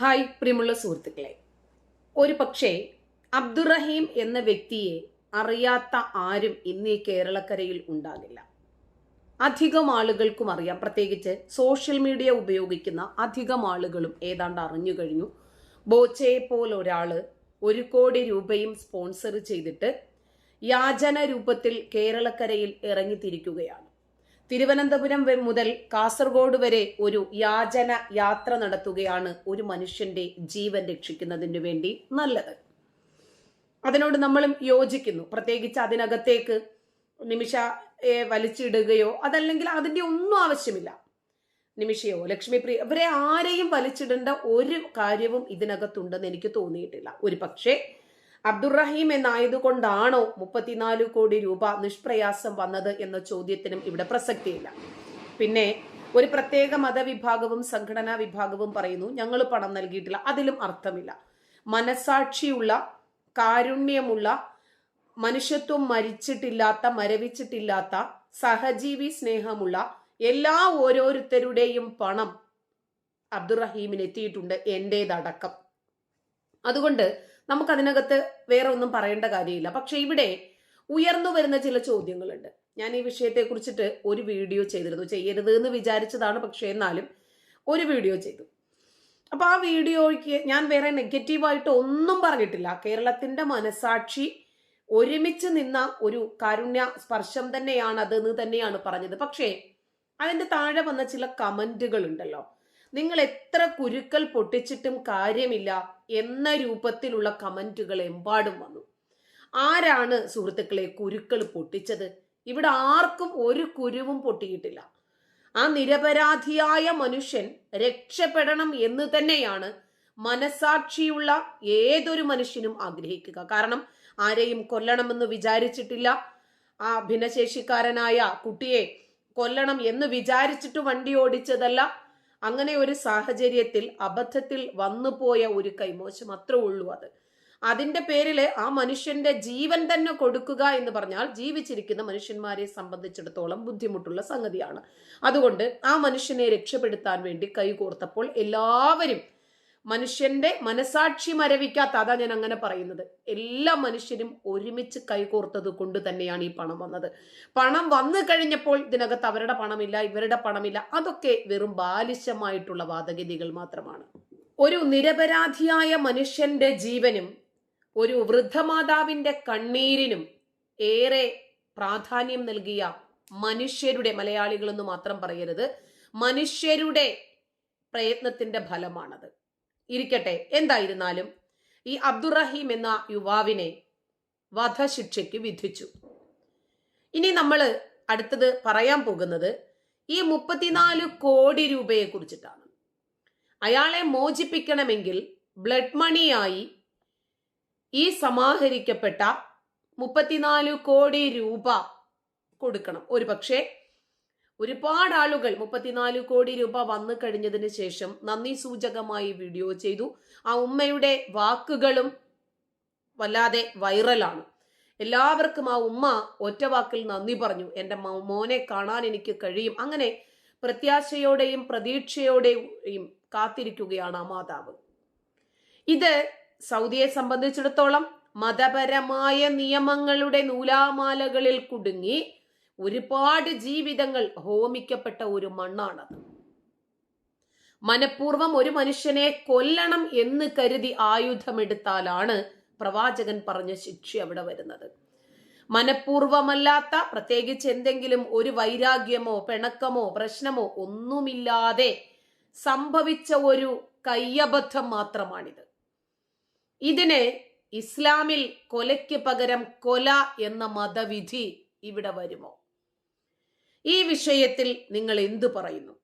Hi പ്രിയമുള്ള സുഹൃത്തുക്കളെ. ഒരു പക്ഷേ അബ്ദുറഹീം എന്ന വ്യക്തിയെ അറിയാത്ത ആരും ഇന്ന് ഈ കേരളക്കരയിൽ ഉണ്ടാകില്ല. അധികം ആളുകൾക്കും അറിയാം പ്രത്യേകിച്ച് സോഷ്യൽ മീഡിയ ഉപയോഗിക്കുന്ന അധികം ആളുകളും ഏതാണ്ട് അറിഞ്ഞു കഴിഞ്ഞു. ബോച്ചയെ പോലൊരാൾ ഒരു കോടി രൂപയും സ്പോൺസർ ചെയ്തിട്ട് യാചന രൂപത്തിൽ കേരളക്കരയിൽ ഇറങ്ങിത്തിരിക്കുകയാണ്. തിരുവനന്തപുരം മുതൽ കാസർഗോഡ് വരെ ഒരു യാചന യാത്ര നടത്തുകയാണ് ഒരു മനുഷ്യന്റെ ജീവൻ രക്ഷിക്കുന്നതിന് വേണ്ടി നല്ലത്. അതിനോട് നമ്മളും യോജിക്കുന്നു. പ്രത്യേകിച്ച് അതിനകത്തേക്ക് നിമിഷ വലിച്ചിടുകയോ അതല്ലെങ്കിൽ അതിന്റെ ഒന്നും ആവശ്യമില്ല. നിമിഷയോ ലക്ഷ്മിപ്രിയ ഇവരെ ആരെയും വലിച്ചിടേണ്ട ഒരു കാര്യവും ഇതിനകത്തുണ്ടെന്ന് എനിക്ക് തോന്നിയിട്ടില്ല. ഒരു പക്ഷേ അബ്ദുറഹീം എന്നായതുകൊണ്ടാണോ മുപ്പത്തിനാല് കോടി രൂപ നിഷ്പ്രയാസം വന്നത് എന്ന ചോദ്യത്തിനും ഇവിടെ പ്രസക്തിയില്ല. പിന്നെ ഒരു പ്രത്യേക മതവിഭാഗവും സംഘടനാ വിഭാഗവും പറയുന്നു ഞങ്ങൾ പണം നൽകിയിട്ടില്ല. അതിലും അർത്ഥമില്ല. മനസാക്ഷിയുള്ള കാരുണ്യമുള്ള മനുഷ്യത്വം മരിച്ചിട്ടില്ലാത്ത മരവിച്ചിട്ടില്ലാത്ത സഹജീവി സ്നേഹമുള്ള എല്ലാ ഓരോരുത്തരുടെയും പണം അബ്ദുറഹീമിന് എത്തിയിട്ടുണ്ട് എന്റേതടക്കം. അതുകൊണ്ട് നമുക്കതിനകത്ത് വേറെ ഒന്നും പറയേണ്ട കാര്യമില്ല. പക്ഷെ ഇവിടെ ഉയർന്നു വരുന്ന ചില ചോദ്യങ്ങളുണ്ട്. ഞാൻ ഈ വിഷയത്തെ കുറിച്ചിട്ട് ഒരു വീഡിയോ ചെയ്തിരുന്നു. ചെയ്യരുത് എന്ന് വിചാരിച്ചതാണ്. പക്ഷേ എന്നാലും ഒരു വീഡിയോ ചെയ്തു. അപ്പൊ ആ വീഡിയോയ്ക്ക് ഞാൻ വേറെ നെഗറ്റീവായിട്ട് ഒന്നും പറഞ്ഞിട്ടില്ല. കേരളത്തിന്റെ മനസാക്ഷി ഒരുമിച്ച് നിന്ന ഒരു കാരുണ്യ സ്പർശം തന്നെയാണ് അതെന്ന് തന്നെയാണ് പറഞ്ഞത്. പക്ഷേ അതിന്റെ താഴെ വന്ന ചില കമന്റുകൾ ഉണ്ടല്ലോ നിങ്ങൾ എത്ര കുരുക്കൾ പൊട്ടിച്ചിട്ടും കാര്യമില്ല എന്ന രൂപത്തിലുള്ള കമന്റുകൾ എമ്പാടും വന്നു. ആരാണ് സുഹൃത്തുക്കളെ കുരുക്കൾ പൊട്ടിച്ചത്? ഇവിടെ ആർക്കും ഒരു കുരുവും പൊട്ടിയിട്ടില്ല. ആ നിരപരാധിയായ മനുഷ്യൻ രക്ഷപ്പെടണം എന്ന് തന്നെയാണ് മനസാക്ഷിയുള്ള ഏതൊരു മനുഷ്യനും ആഗ്രഹിക്കുക. കാരണം ആരെയും കൊല്ലണമെന്ന് വിചാരിച്ചിട്ടില്ല. ആ ഭിന്നശേഷിക്കാരനായ കുട്ടിയെ കൊല്ലണം എന്ന് വിചാരിച്ചിട്ട് വണ്ടി ഓടിച്ചതല്ല. അങ്ങനെ ഒരു സാഹചര്യത്തിൽ അബദ്ധത്തിൽ വന്നുപോയ ഒരു കൈമോശം അത്രേ ഉള്ളൂ അത്. അതിന്റെ പേരിൽ ആ മനുഷ്യന്റെ ജീവൻ തന്നെ കൊടുക്കുക എന്ന് പറഞ്ഞാൽ ജീവിച്ചിരിക്കുന്ന മനുഷ്യന്മാരെ സംബന്ധിച്ചിടത്തോളം ബുദ്ധിമുട്ടുള്ള സംഗതിയാണ്. അതുകൊണ്ട് ആ മനുഷ്യനെ രക്ഷപ്പെടുത്താൻ വേണ്ടി കൈകോർത്തപ്പോൾ എല്ലാവരും മനുഷ്യന്റെ മനസാക്ഷി മരവിക്കാത്ത അതാ ഞാൻ അങ്ങനെ പറയുന്നത്. എല്ലാ മനുഷ്യരും ഒരുമിച്ച് കൈകോർത്തത് കൊണ്ട് തന്നെയാണ് ഈ പണം വന്നത്. പണം വന്നു കഴിഞ്ഞപ്പോൾ ഇതിനകത്ത് അവരുടെ പണമില്ല ഇവരുടെ പണമില്ല. അതൊക്കെ വെറും ബാലിശമായിട്ടുള്ള വാദഗതികൾ മാത്രമാണ്. ഒരു നിരപരാധിയായ മനുഷ്യന്റെ ജീവനും ഒരു വൃദ്ധമാതാവിന്റെ കണ്ണീരിനും ഏറെ പ്രാധാന്യം നൽകിയ മനുഷ്യരുടെ മലയാളികളെന്ന് മാത്രം പറയരുത് മനുഷ്യരുടെ പ്രയത്നത്തിന്റെ ഫലമാണത്. ഇരിക്കട്ടെ. എന്തായിരുന്നാലും ഈ അബ്ദുറഹീം എന്ന യുവാവിനെ വധശിക്ഷയ്ക്ക് വിധിച്ചു. ഇനി നമ്മൾ അടുത്തത് പറയാൻ പോകുന്നത് ഈ മുപ്പത്തിനാല് കോടി രൂപയെ കുറിച്ചിട്ടാണ്. അയാളെ മോചിപ്പിക്കണമെങ്കിൽ ബ്ലഡ് മണിയായി ഈ സമാഹരിക്കപ്പെട്ട മുപ്പത്തിനാല് കോടി രൂപ കൊടുക്കണം. ഒരു പക്ഷേ ഒരുപാട് ആളുകൾ മുപ്പത്തിനാല് കോടി രൂപ വന്നു കഴിഞ്ഞതിന് ശേഷം നന്ദി സൂചകമായി വീഡിയോ ചെയ്തു. ആ ഉമ്മയുടെ വാക്കുകളും വല്ലാതെ വൈറലാണ്. എല്ലാവർക്കും ആ ഉമ്മ ഒറ്റ വാക്കിൽ നന്ദി പറഞ്ഞു. എന്റെ മോനെ കാണാൻ എനിക്ക് കഴിയും. അങ്ങനെ പ്രത്യാശയോടെയും പ്രതീക്ഷയോടെയും കാത്തിരിക്കുകയാണ് ആ മാതാവ്. ഇത് സൗദിയെ സംബന്ധിച്ചിടത്തോളം മതപരമായ നിയമങ്ങളുടെ നൂലാമാലകളിൽ കുടുങ്ങി ഒരുപാട് ജീവിതങ്ങൾ ഹോമിക്കപ്പെട്ട ഒരു മണ്ണാണത്. മനഃപൂർവം ഒരു മനുഷ്യനെ കൊല്ലണം എന്ന് കരുതി ആയുധമെടുത്താലാണ് പ്രവാചകൻ പറഞ്ഞ ശിക്ഷ അവിടെ വരുന്നത്. മനഃപൂർവമല്ലാത്ത പ്രത്യേകിച്ച് എന്തെങ്കിലും ഒരു വൈരാഗ്യമോ പിണക്കമോ പ്രശ്നമോ ഒന്നുമില്ലാതെ സംഭവിച്ച ഒരു കയ്യബദ്ധം മാത്രമാണിത്. ഇതിനെ ഇസ്ലാമിൽ കൊലയ്ക്ക് പകരം കൊല എന്ന മതവിധി ഇവിടെ വരുമോ? ഈ വിഷയത്തിൽ നിങ്ങൾ എന്തു പറയുന്നു?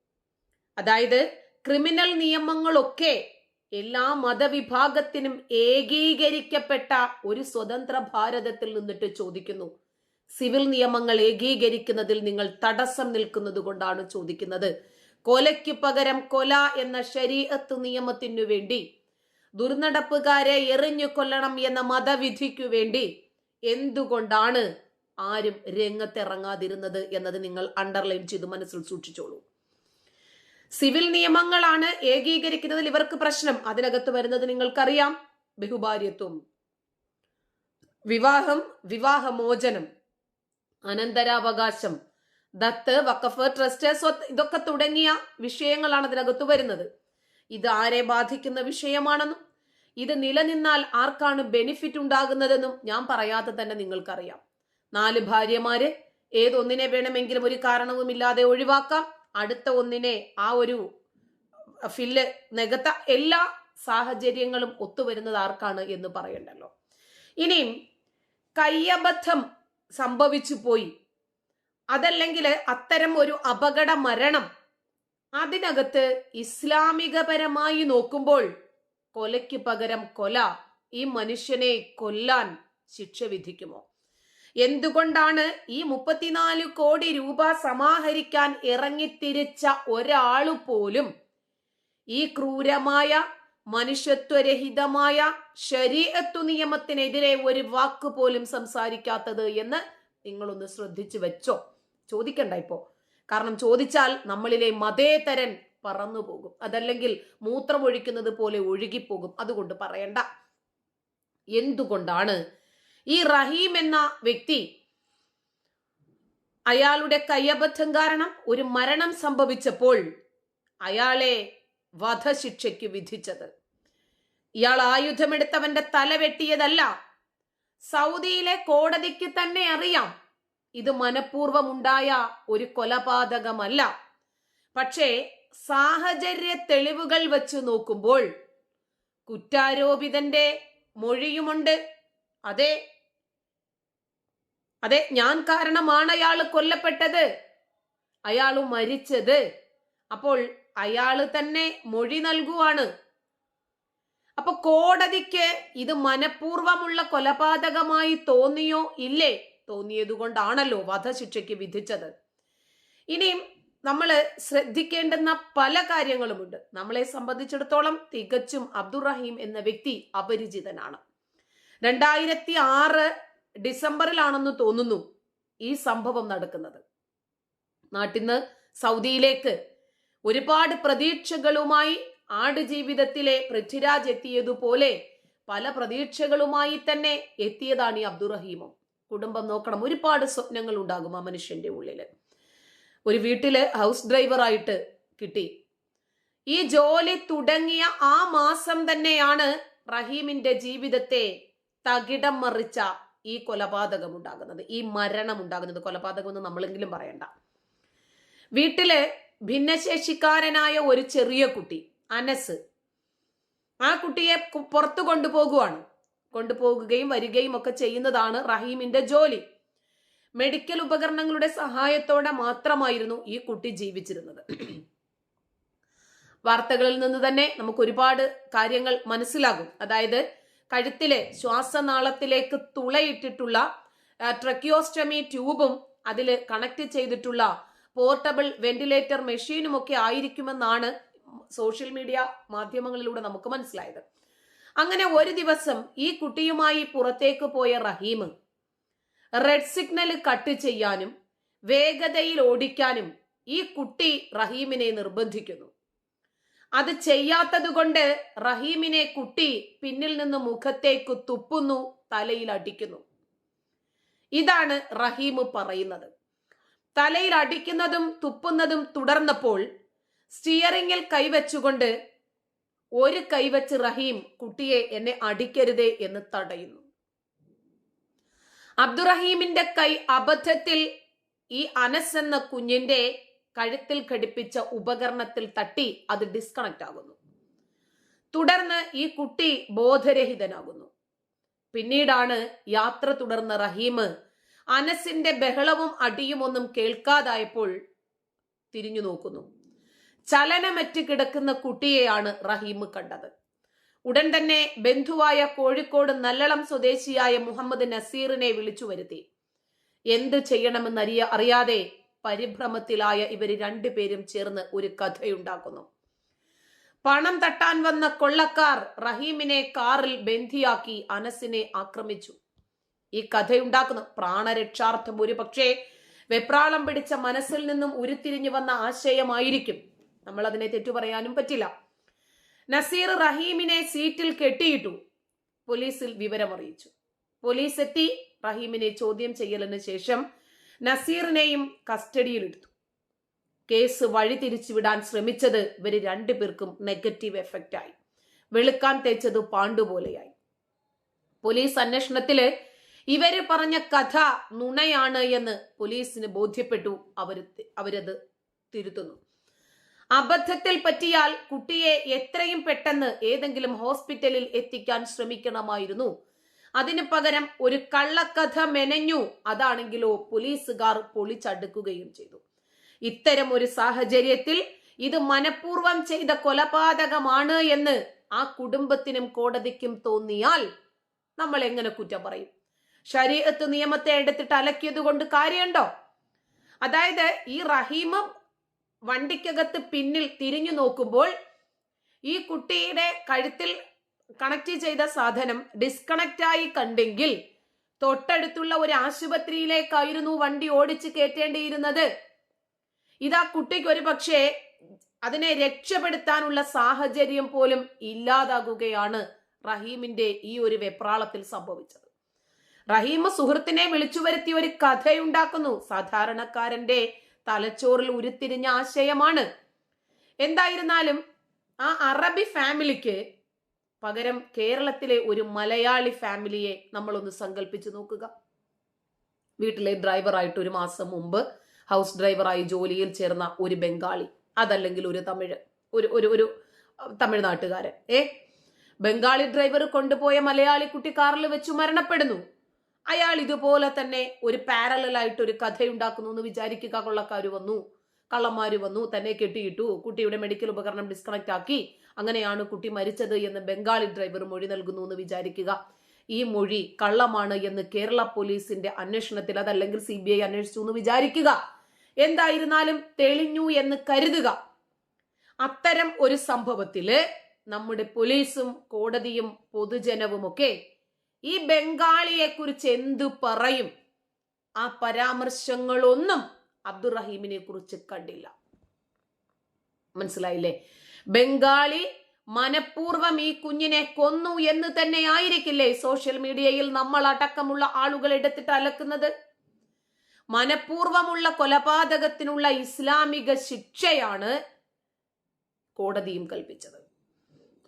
അതായത് ക്രിമിനൽ നിയമങ്ങളൊക്കെ എല്ലാ മതവിഭാഗത്തിനും ഏകീകരിക്കപ്പെട്ട ഒരു സ്വതന്ത്ര ഭാരതത്തിൽ നിന്നിട്ട് ചോദിക്കുന്നു. സിവിൽ നിയമങ്ങൾ ഏകീകരിക്കുന്നതിൽ നിങ്ങൾ തടസ്സം നിൽക്കുന്നത് കൊണ്ടാണ് ചോദിക്കുന്നത്. കൊലയ്ക്ക് പകരം കൊല എന്ന ശരീഅത്ത് നിയമത്തിനു വേണ്ടി ദുർനടപ്പുകാരെ എറിഞ്ഞു കൊല്ലണം എന്ന മതവിധിക്കു വേണ്ടി എന്തുകൊണ്ടാണ് ആരും രംഗത്തിറങ്ങാതിരുന്നത് എന്നത് നിങ്ങൾ അണ്ടർലൈൻ ചെയ്ത് മനസ്സിൽ സൂക്ഷിച്ചോളൂ. സിവിൽ നിയമങ്ങളാണ് ഏകീകരിക്കുന്നതിൽ ഇവർക്ക് പ്രശ്നം. അതിനകത്ത് വരുന്നത് നിങ്ങൾക്കറിയാം. ബഹുഭാര്യത്വം വിവാഹം വിവാഹമോചനം അനന്തരാവകാശം ദത്ത് വക്കഫ് ട്രസ്റ്റ് സ്വത്ത് ഇതൊക്കെ തുടങ്ങിയ വിഷയങ്ങളാണ് അതിനകത്ത് വരുന്നത്. ഇത് ആരെ ബാധിക്കുന്ന വിഷയമാണെന്നും ഇത് നിലനിന്നാൽ ആർക്കാണ് ബെനിഫിറ്റ് ഉണ്ടാകുന്നതെന്നും ഞാൻ പറയാതെ തന്നെ നിങ്ങൾക്കറിയാം. നാല് ഭാര്യമാര്. ഏതൊന്നിനെ വേണമെങ്കിലും ഒരു കാരണവുമില്ലാതെ ഒഴിവാക്കാം. അടുത്ത ഒന്നിനെ ആ ഒരു ഫില്ല് നികത്ത എല്ലാ സാഹചര്യങ്ങളും ഒത്തുവരുന്നത് ആർക്കാണ് എന്ന് പറയണ്ടല്ലോ. ഇനിയും കയ്യബദ്ധം സംഭവിച്ചു പോയി. അതല്ലെങ്കിൽ അത്തരം ഒരു അപകട മരണം അതിനകത്ത് ഇസ്ലാമികപരമായി നോക്കുമ്പോൾ കൊലയ്ക്ക് പകരം കൊല ഈ മനുഷ്യനെ കൊല്ലാൻ ശിക്ഷ വിധിക്കുമോ? എന്തുകൊണ്ടാണ് ഈ മുപ്പത്തിനാല് കോടി രൂപ സമാഹരിക്കാൻ ഇറങ്ങിത്തിരിച്ച ഒരാൾ പോലും ഈ ക്രൂരമായ മനുഷ്യത്വരഹിതമായ ശരീരത്വ നിയമത്തിനെതിരെ ഒരു വാക്ക് പോലും സംസാരിക്കാത്തത് എന്ന് നിങ്ങളൊന്ന് ശ്രദ്ധിച്ചു വെച്ചോ? ചോദിക്കണ്ട ഇപ്പോ. കാരണം ചോദിച്ചാൽ നമ്മളിലെ മതേതരൻ പറന്നു പോകും. അതല്ലെങ്കിൽ മൂത്രമൊഴിക്കുന്നത് പോലെ ഒഴുകിപ്പോകും. അതുകൊണ്ട് പറയണ്ട. എന്തുകൊണ്ടാണ് ഈ റഹീം എന്ന വ്യക്തി അയാളുടെ കയ്യബദ്ധം കാരണം ഒരു മരണം സംഭവിച്ചപ്പോൾ അയാളെ വധശിക്ഷയ്ക്ക് വിധിച്ചത്. ഇയാൾ ആയുധമെടുത്തവന്റെ തല വെട്ടിയതല്ല. സൗദിയിലെ കോടതിക്ക് തന്നെ അറിയാം. ഇത് മനഃപൂർവമുണ്ടായ ഒരു കൊലപാതകമല്ല. പക്ഷേ സാഹചര്യ തെളിവുകൾ വച്ച് നോക്കുമ്പോൾ കുറ്റാരോപിതന്റെ മൊഴിയുമുണ്ട്. അതെ അതെ ഞാൻ കാരണമാണ് അയാൾ കൊല്ലപ്പെട്ടത്. അയാൾ മരിച്ചത്. അപ്പോൾ അയാൾ തന്നെ മൊഴി നൽകുവാണ്. അപ്പൊ കോടതിക്ക് ഇത് മനഃപൂർവമുള്ള കൊലപാതകമായി തോന്നിയോ? ഇല്ലേ? തോന്നിയതുകൊണ്ടാണല്ലോ വധശിക്ഷയ്ക്ക് വിധിച്ചത്. ഇനിയും നമ്മൾ ശ്രദ്ധിക്കേണ്ടുന്ന പല കാര്യങ്ങളുമുണ്ട്. നമ്മളെ സംബന്ധിച്ചിടത്തോളം തികച്ചും അബ്ദുറഹീം എന്ന വ്യക്തി അപരിചിതനാണ്. രണ്ടായിരത്തി ആറ് ഡിസംബറിലാണെന്ന് തോന്നുന്നു ഈ സംഭവം നടക്കുന്നത്. നാട്ടിന്ന് സൗദിയിലേക്ക് ഒരുപാട് പ്രതീക്ഷകളുമായി ആടുജീവിതത്തിലെ പൃഥ്വിരാജ് എത്തിയതുപോലെ പല പ്രതീക്ഷകളുമായി തന്നെ എത്തിയതാണ് ഈ അബ്ദുറഹീമും. കുടുംബം നോക്കണം ഒരുപാട് സ്വപ്നങ്ങൾ ഉണ്ടാകും ആ മനുഷ്യന്റെ ഉള്ളിൽ. ഒരു വീട്ടിൽ ഹൗസ് ഡ്രൈവറായിട്ട് കിട്ടി. ഈ ജോലി തുടങ്ങിയ ആ മാസം തന്നെയാണ് റഹീമിന്റെ ജീവിതത്തെ തകിടം മറിച്ച ഈ കൊലപാതകം ഉണ്ടാകുന്നത് ഈ മരണം ഉണ്ടാകുന്നത് കൊലപാതകം എന്ന് നമ്മളെങ്കിലും പറയണ്ട. വീട്ടിലെ ഭിന്നശേഷിക്കാരനായ ഒരു ചെറിയ കുട്ടി അനസ് ആ കുട്ടിയെ പുറത്തു കൊണ്ടുപോകുവാണ്. കൊണ്ടുപോകുകയും വരികയും ഒക്കെ ചെയ്യുന്നതാണ് റഹീമിന്റെ ജോലി. മെഡിക്കൽ ഉപകരണങ്ങളുടെ സഹായത്തോടെ മാത്രമായിരുന്നു ഈ കുട്ടി ജീവിച്ചിരുന്നത്. വാർത്തകളിൽ നിന്ന് തന്നെ നമുക്ക് ഒരുപാട് കാര്യങ്ങൾ മനസ്സിലാകും. അതായത് കഴുത്തിലെ ശ്വാസനാളത്തിലേക്ക് തുളയിട്ടിട്ടുള്ള ട്രക്കിയോസ്റ്റമി ട്യൂബും അതിൽ കണക്ട് ചെയ്തിട്ടുള്ള പോർട്ടബിൾ വെന്റിലേറ്റർ മെഷീനും ഒക്കെ ആയിരിക്കുമെന്നാണ് സോഷ്യൽ മീഡിയ മാധ്യമങ്ങളിലൂടെ നമുക്ക് മനസ്സിലായത്. അങ്ങനെ ഒരു ദിവസം ഈ കുട്ടിയുമായി പുറത്തേക്ക് പോയ റഹീം റെഡ് സിഗ്നൽ കട്ട് ചെയ്യാനും വേഗതയിൽ ഓടിക്കാനും ഈ കുട്ടി റഹീമിനെ നിർബന്ധിക്കുന്നു. അത് ചെയ്യാത്തതുകൊണ്ട് റഹീമിനെ കുട്ടി പിന്നിൽ നിന്ന് മുഖത്തേക്ക് തുപ്പുന്നു തലയിൽ അടിക്കുന്നു. ഇതാണ് റഹീം പറയുന്നത്. തലയിൽ അടിക്കുന്നതും തുപ്പുന്നതും തുടർന്നപ്പോൾ സ്റ്റിയറിംഗിൽ കൈവച്ചുകൊണ്ട് ഒരു കൈവച്ച് റഹീം കുട്ടിയെ എന്നെ അടിക്കരുതേ എന്ന് തടയുന്നു. അബ്ദുറഹീമിന്റെ കൈ അബദ്ധത്തിൽ ഈ അനസ് എന്ന കുഞ്ഞിന്റെ കഴുത്തിൽ ഘടിപ്പിച്ച ഉപകരണത്തിൽ തട്ടി അത് ഡിസ്കണക്റ്റ് ആകുന്നു. തുടർന്ന് ഈ കുട്ടി ബോധരഹിതനാകുന്നു. പിന്നീടാണ് യാത്ര തുടർന്ന റഹീം അനസിന്റെ ബഹളവും അടിയും ഒന്നും കേൾക്കാതായപ്പോൾ തിരിഞ്ഞു നോക്കുന്നു. ചലനമറ്റ് കിടക്കുന്ന കുട്ടിയെയാണ് റഹീം കണ്ടത്. ഉടൻ തന്നെ ബന്ധുവായ കോഴിക്കോട് നല്ലളം സ്വദേശിയായ മുഹമ്മദ് നസീറിനെ വിളിച്ചു വരുത്തി എന്ത് ചെയ്യണമെന്നറിയ അറിയാതെ പരിഭ്രമത്തിലായ ഇവർ രണ്ടുപേരും ചേർന്ന് ഒരു കഥയുണ്ടാക്കുന്നു. പണം തട്ടാൻ വന്ന കൊള്ളക്കാർ റഹീമിനെ കാറിൽ ബന്ധിയാക്കി അനസിനെ ആക്രമിച്ചു. ഈ കഥയുണ്ടാക്കുന്ന പ്രാണരക്ഷാർത്ഥം ഒരു പക്ഷേ വെപ്രാളം പിടിച്ച മനസ്സിൽ നിന്നും ഉരുത്തിരിഞ്ഞു വന്ന ആശയമായിരിക്കും. നമ്മൾ അതിനെ തെറ്റു പറയാനും പറ്റില്ല. നസീർ റഹീമിനെ സീറ്റിൽ കെട്ടിയിട്ടു. പോലീസിൽ വിവരമറിയിച്ചു. പോലീസ് എത്തി റഹീമിനെ ചോദ്യം ചെയ്യലിന് ശേഷം നസീറിനെയും കസ്റ്റഡിയിലെടുത്തു. കേസ് വഴി തിരിച്ചുവിടാൻ ശ്രമിച്ചത് ഇവർ രണ്ടുപേർക്കും നെഗറ്റീവ് എഫക്റ്റ് ആയി. വെളുക്കാൻ തേച്ചത് പാണ്ടുപോലെയായി പോലീസ് അന്വേഷണത്തിൽ ഇവർ പറഞ്ഞ കഥ നുണയാണ് എന്ന് പോലീസിന് ബോധ്യപ്പെട്ടു. അവർ അവരത് തിരുത്തുന്നു. അബദ്ധത്തിൽ പറ്റിയാൽ കുട്ടിയെ എത്രയും പെട്ടെന്ന് ഏതെങ്കിലും ഹോസ്പിറ്റലിൽ എത്തിക്കാൻ ശ്രമിക്കണമായിരുന്നു. അതിനു പകരം ഒരു കള്ളക്കഥ മെനഞ്ഞു. അതാണെങ്കിലോ പോലീസുകാർ പൊളിച്ചടുക്കുകയും ചെയ്തു. ഇത്തരം ഒരു സാഹചര്യത്തിൽ ഇത് മനഃപൂർവം ചെയ്ത കൊലപാതകമാണ് എന്ന് ആ കുടുംബത്തിനും കോടതിക്കും തോന്നിയാൽ നമ്മൾ എങ്ങനെ കുറ്റം പറയും? ശരീരത്ത് നിയമത്തെ എടുത്തിട്ട് അലക്കിയത് കൊണ്ട് കാര്യമുണ്ടോ? അതായത് ഈ റഹീമും വണ്ടിക്കകത്ത് പിന്നിൽ തിരിഞ്ഞു നോക്കുമ്പോൾ ഈ കുട്ടിയുടെ കഴുത്തിൽ കണക്ട് ചെയ്ത സാധനം ഡിസ്കണക്റ്റ് ആയി കണ്ടെങ്കിൽ തൊട്ടടുത്തുള്ള ഒരു ആശുപത്രിയിലേക്കായിരുന്നു വണ്ടി ഓടിച്ച് കയറ്റേണ്ടിയിരുന്നത്. ഇതാ കുട്ടിക്ക് ഒരു പക്ഷേ അതിനെ രക്ഷപ്പെടുത്താനുള്ള സാഹചര്യം പോലും ഇല്ലാതാകുകയാണ് റഹീമിന്റെ ഈ ഒരു വെപ്രാളത്തിൽ സംഭവിച്ചത്. റഹീം സുഹൃത്തിനെ വിളിച്ചു വരുത്തി ഒരു കഥയുണ്ടാക്കുന്നു. സാധാരണക്കാരന്റെ തലച്ചോറിൽ ഉരുത്തിരിഞ്ഞ ആശയമാണ്. എന്തായിരുന്നാലും ആ അറബി ഫാമിലിക്ക് പകരം കേരളത്തിലെ ഒരു മലയാളി ഫാമിലിയെ നമ്മളൊന്ന് സങ്കല്പിച്ചു നോക്കുക. വീട്ടിലെ ഡ്രൈവറായിട്ട് ഒരു മാസം മുമ്പ് ഹൗസ് ഡ്രൈവറായി ജോലിയിൽ ചേർന്ന ഒരു ബംഗാളി അതല്ലെങ്കിൽ ഒരു തമിഴ് ഒരു ഒരു ഒരു തമിഴ്നാട്ടുകാരൻ. ഏ? ബംഗാളി ഡ്രൈവർ കൊണ്ടുപോയ മലയാളി കുട്ടി കാറിൽ വെച്ച് മരണപ്പെടുന്നു. അയാൾ ഇതുപോലെ തന്നെ ഒരു പാരലായിട്ട് ഒരു കഥയുണ്ടാക്കുന്നു എന്ന് വിചാരിക്കുക. കൊള്ളക്കാർ വന്നു കള്ളന്മാര് വന്നു തന്നെ കെട്ടിയിട്ടു കുട്ടിയുടെ മെഡിക്കൽ ഉപകരണം ഡിസ്കണക്ട് ആക്കി അങ്ങനെയാണ് കുട്ടി മരിച്ചത് എന്ന് ബംഗാളി ഡ്രൈവർ മൊഴി നൽകുന്നു എന്ന് വിചാരിക്കുക. ഈ മൊഴി കള്ളമാണ് എന്ന് കേരള പോലീസിന്റെ അന്വേഷണത്തിൽ അതല്ലെങ്കിൽ സി ബി ഐ അന്വേഷിച്ചു എന്ന് വിചാരിക്കുക. എന്തായിരുന്നാലും തെളിഞ്ഞു എന്ന് കരുതുക. അത്തരം ഒരു സംഭവത്തിൽ നമ്മുടെ പോലീസും കോടതിയും പൊതുജനവുമൊക്കെ ഈ ബംഗാളിയെ കുറിച്ച് എന്തു പറയും? ആ പരാമർശങ്ങളൊന്നും അബ്ദുറഹീമിനെ കുറിച്ച് കണ്ടില്ല. മനസ്സിലായില്ലേ? ബംഗാളി മനഃപൂർവം ഈ കുഞ്ഞിനെ കൊന്നു എന്ന് തന്നെ ആയിരിക്കില്ലേ സോഷ്യൽ മീഡിയയിൽ നമ്മൾ അടക്കമുള്ള ആളുകൾ എടുത്തിട്ട് അലക്കുന്നത്? മനഃപൂർവമുള്ള കൊലപാതകത്തിനുള്ള ഇസ്ലാമിക ശിക്ഷയാണ് കോടതിയും കൽപ്പിച്ചത്.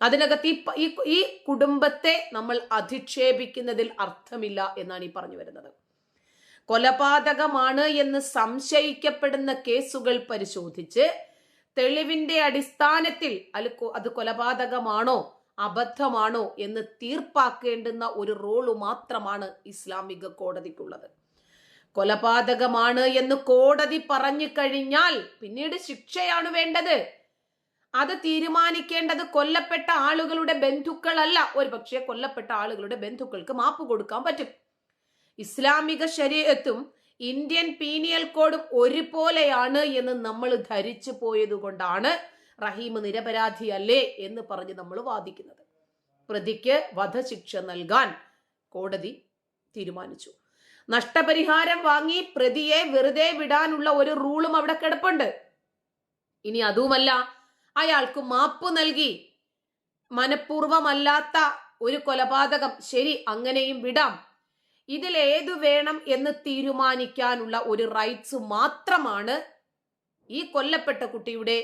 അതിനകത്ത് ഈ ഈ കുടുംബത്തെ നമ്മൾ അധിക്ഷേപിക്കുന്നതിൽ അർത്ഥമില്ല എന്നാണ് ഈ പറഞ്ഞു വരുന്നത്. കൊലപാതകമാണ് എന്ന് സംശയിക്കപ്പെടുന്ന കേസുകൾ പരിശോധിച്ച് തെളിവിന്റെ അടിസ്ഥാനത്തിൽ അത് കൊലപാതകമാണോ അബദ്ധമാണോ എന്ന് തീർപ്പാക്കേണ്ടുന്ന ഒരു റോൾ മാത്രമാണ് ഇസ്ലാമിക കോടതിക്കുള്ളത്. കൊലപാതകമാണ് എന്ന് കോടതി പറഞ്ഞു കഴിഞ്ഞാൽ പിന്നീട് ശിക്ഷയാണ് വേണ്ടത്. അത് തീരുമാനിക്കേണ്ടത് കൊല്ലപ്പെട്ട ആളുകളുടെ ബന്ധുക്കളല്ല. ഒരു പക്ഷേ കൊല്ലപ്പെട്ട ആളുകളുടെ ബന്ധുക്കൾക്ക് മാപ്പ് കൊടുക്കാൻ പറ്റും. ഇസ്ലാമിക ശരീരത്തും ഇന്ത്യൻ പീനിയൽ കോഡും ഒരുപോലെയാണ് എന്ന് നമ്മൾ ധരിച്ചു പോയത് കൊണ്ടാണ് റഹീം നിരപരാധിയല്ലേ എന്ന് പറഞ്ഞ് നമ്മൾ വാദിക്കുന്നത്. പ്രതിക്ക് വധശിക്ഷ നൽകാൻ കോടതി തീരുമാനിച്ചു. നഷ്ടപരിഹാരം വാങ്ങി പ്രതിയെ വെറുതെ വിടാനുള്ള ഒരു റൂളും അവിടെ കിടപ്പുണ്ട്. ഇനി അതുമല്ല അയാൾക്ക് മാപ്പ് നൽകി. മനഃപൂർവമല്ലാത്ത ഒരു കൊലപാതകം ശരി അങ്ങനെയും വിടാം. ഇതിൽ ഏതു വേണം എന്ന് തീരുമാനിക്കാനുള്ള ഒരു റൈറ്റ്സ് മാത്രമാണ് ഈ കൊല്ലപ്പെട്ട കുട്ടിയുടെ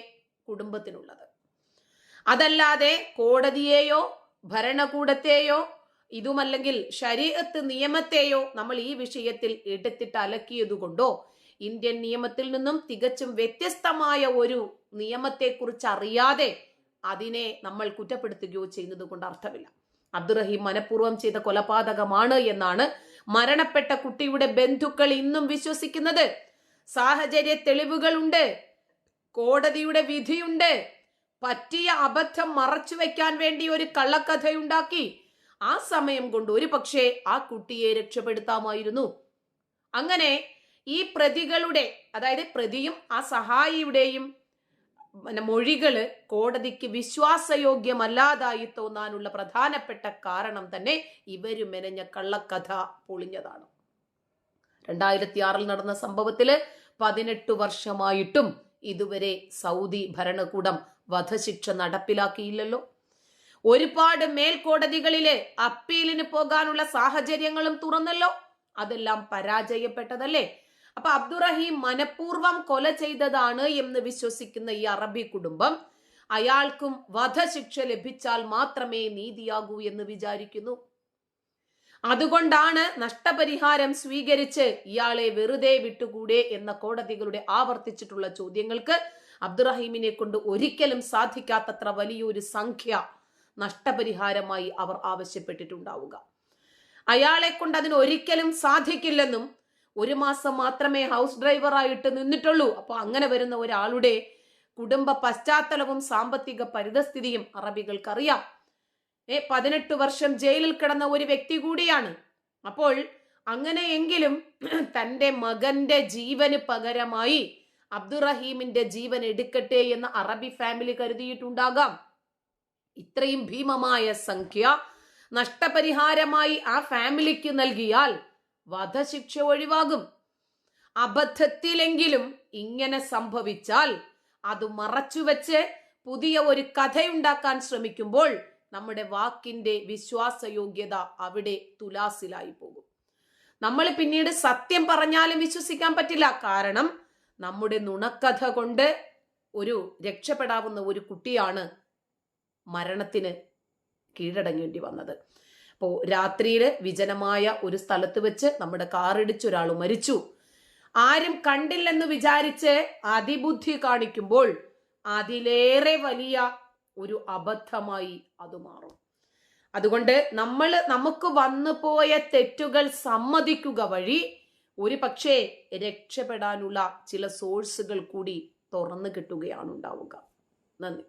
കുടുംബത്തിനുള്ളത്. അതല്ലാതെ കോടതിയെയോ ഭരണകൂടത്തെയോ ഇതുമല്ലെങ്കിൽ ശരീരത്ത് നിയമത്തെയോ നമ്മൾ ഈ വിഷയത്തിൽ എടുത്തിട്ട് അലക്കിയതുകൊണ്ടോ ഇന്ത്യൻ നിയമത്തിൽ നിന്നും തികച്ചും വ്യത്യസ്തമായ ഒരു നിയമത്തെക്കുറിച്ച് അറിയാതെ അതിനെ നമ്മൾ കുറ്റപ്പെടുത്തുകയോ ചെയ്യുന്നത് കൊണ്ട് അർത്ഥമില്ല. അബ്ദുറഹീം മനഃപൂർവം ചെയ്ത കൊലപാതകമാണ് എന്നാണ് മരണപ്പെട്ട കുട്ടിയുടെ ബന്ധുക്കൾ ഇന്നും വിശ്വസിക്കുന്നത്. സാഹചര്യ തെളിവുകളുണ്ട്. കോടതിയുടെ വിധിയുണ്ട്. പറ്റിയ അബദ്ധം മറച്ചു വെക്കാൻ വേണ്ടി ഒരു കള്ളക്കഥയുണ്ടാക്കി. ആ സമയം കൊണ്ട് ഒരു പക്ഷേ ആ കുട്ടിയെ രക്ഷപ്പെടുത്താമായിരുന്നു. അങ്ങനെ ഈ പ്രതികളുടെ അതായത് പ്രതിയും ആ സഹായിയുടെയും മൊഴികൾ കോടതിക്ക് വിശ്വാസയോഗ്യമല്ലാതായി തോന്നാനുള്ള പ്രധാനപ്പെട്ട കാരണം തന്നെ ഇവർ മെനഞ്ഞ കള്ളക്കഥ പൊളിഞ്ഞതാണ്. രണ്ടായിരത്തി ആറിൽ നടന്ന സംഭവത്തിൽ പതിനെട്ട് വർഷമായിട്ടും ഇതുവരെ സൗദി ഭരണകൂടം വധശിക്ഷ നടപ്പിലാക്കിയില്ലല്ലോ. ഒരുപാട് മേൽക്കോടതികളിലെ അപ്പീലിന് പോകാനുള്ള സാഹചര്യങ്ങളും തുറന്നല്ലോ. അതെല്ലാം പരാജയപ്പെട്ടതല്ലേ? അപ്പൊ അബ്ദുറഹീം മനഃപൂർവം കൊല ചെയ്തതാണ് എന്ന് വിശ്വസിക്കുന്ന ഈ അറബി കുടുംബം അയാൾക്കും വധശിക്ഷ ലഭിച്ചാൽ മാത്രമേ നീതിയാകൂ എന്ന് വിചാരിക്കുന്നു. അതുകൊണ്ടാണ് നഷ്ടപരിഹാരം സ്വീകരിച്ച് ഇയാളെ വെറുതെ വിട്ടുകൂടെ എന്ന കോടതികളുടെ ആവർത്തിച്ചിട്ടുള്ള ചോദ്യങ്ങൾക്ക് അബ്ദുറഹീമിനെ കൊണ്ട് ഒരിക്കലും സാധിക്കാത്തത്ര വലിയൊരു സംഖ്യ നഷ്ടപരിഹാരമായി അവർ ആവശ്യപ്പെട്ടിട്ടുണ്ടാവുക. അയാളെ കൊണ്ട് അതിന് ഒരിക്കലും സാധിക്കില്ലെന്നും ഒരു മാസം മാത്രമേ ഹൗസ് ഡ്രൈവറായിട്ട് നിന്നിട്ടുള്ളൂ. അപ്പോൾ അങ്ങനെ വരുന്ന ഒരാളുടെ കുടുംബ പശ്ചാത്തലവും സാമ്പത്തിക പരിതസ്ഥിതിയും അറബികൾക്കറിയാം. ഏ പതിനെട്ട് വർഷം ജയിലിൽ കിടന്ന ഒരു വ്യക്തി കൂടിയാണ്. അപ്പോൾ അങ്ങനെയെങ്കിലും തന്റെ മകന്റെ ജീവന് പകരമായി അബ്ദുറഹീമിന്റെ ജീവൻ എടുക്കട്ടെ എന്ന് അറബി ഫാമിലി കരുതിയിട്ടുണ്ടാകാം. ഇത്രയും ഭീമമായ സംഖ്യ നഷ്ടപരിഹാരമായി ആ ഫാമിലിക്ക് നൽകിയാൽ വധശിക്ഷ ഒഴിവാകും. അബദ്ധത്തിലെങ്കിലും ഇങ്ങനെ സംഭവിച്ചാൽ അത് മറച്ചുവെച്ച് പുതിയ ഒരു കഥയുണ്ടാക്കാൻ ശ്രമിക്കുമ്പോൾ നമ്മുടെ വാക്കിന്റെ വിശ്വാസയോഗ്യത അവിടെ തുലാസിലായി പോകും. നമ്മൾ പിന്നീട് സത്യം പറഞ്ഞാലും വിശ്വസിക്കാൻ പറ്റില്ല. കാരണം നമ്മുടെ നുണക്കഥ കൊണ്ട് ഒരു രക്ഷപ്പെടാവുന്ന ഒരു കുട്ടിയാണ് മരണത്തിന് കീഴടങ്ങേണ്ടി വന്നത്. അപ്പോൾ രാത്രിയിൽ വിജനമായ ഒരു സ്ഥലത്ത് വെച്ച് നമ്മുടെ കാറിടിച്ച് ഒരാൾ മരിച്ചു. ആരും കണ്ടില്ലെന്ന് വിചാരിച്ച് അതിബുദ്ധി കാണിക്കുമ്പോൾ അതിലേറെ വലിയ ഒരു അബദ്ധമായി അത് മാറും. അതുകൊണ്ട് നമ്മൾ നമുക്ക് വന്നു പോയ തെറ്റുകൾ സമ്മതിക്കുക വഴി ഒരു പക്ഷേ രക്ഷപ്പെടാനുള്ള ചില സോഴ്സുകൾ കൂടി തുറന്നു കിട്ടുകയാണ് ഉണ്ടാവുക. നന്ദി.